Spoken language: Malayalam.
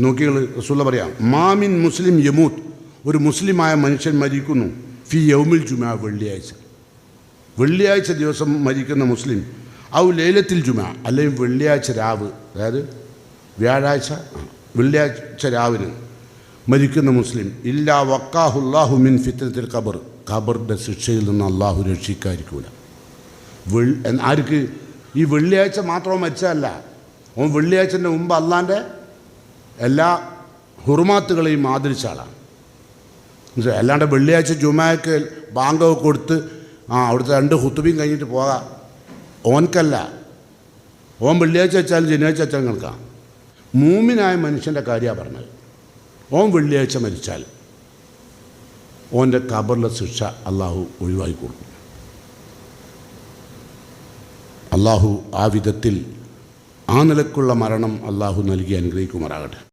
നോക്കികൾ റസൂള്ള പറയാം മാമിൻ മുസ്ലിം യമൂത്ത് ഒരു മുസ്ലിമായ മനുഷ്യൻ മരിക്കുന്നു. ഫി യൗമിൽ ജുമ വെള്ളിയാഴ്ച. വെള്ളിയാഴ്ച ദിവസം മരിക്കുന്ന മുസ്ലിം ഔ ലേലത്തിൽ ജുമ അല്ലെങ്കിൽ വെള്ളിയാഴ്ച രാവ്. അതായത് വ്യാഴാഴ്ച വെള്ളിയാഴ്ച രാവിന് മരിക്കുന്ന മുസ്ലിം ഇല്ലാ വക്കാഹുല്ലാഹു മിൻ ഫിത്തനത്തിൽ ഖബർ. ഖബറിന്റെ ശിക്ഷയിൽ നിന്ന് അള്ളാഹു രക്ഷിക്കാതിരിക്കൂല. ആർക്ക്? ഈ വെള്ളിയാഴ്ച മാത്രം മരിച്ചതല്ല. ഓൻ വെള്ളിയാഴ്ചന്റെ മുമ്പ് അള്ളാന്റെ എല്ലാ ഹുറുമാത്തുകളെയും ആദരിച്ച ആളാണ്. അല്ലാണ്ട് വെള്ളിയാഴ്ച ജുമാക്ക് ബാങ്കൊക്കെ കൊടുത്ത് ആ അവിടുത്തെ രണ്ട് ഹുത്തുബിയും കഴിഞ്ഞിട്ട് പോകാം. ഓൻക്കല്ല. ഓൻ വെള്ളിയാഴ്ച വെച്ചാലും ശനിയാഴ്ച വെച്ചാലും കണക്കാം. മൂമിനായ മനുഷ്യന്റെ കാര്യമാണ് പറഞ്ഞത്. ഓൻ വെള്ളിയാഴ്ച മരിച്ചാൽ ഓന്റെ കബറിലെ ശിക്ഷ അള്ളാഹു ഒഴിവാക്കി കൊടുക്കും. അള്ളാഹു ആ വിധത്തിൽ ആ നിലക്കുള്ള മരണം അള്ളാഹു നൽകി അനുഗ്രഹിക്കുമാറാകട്ടെ.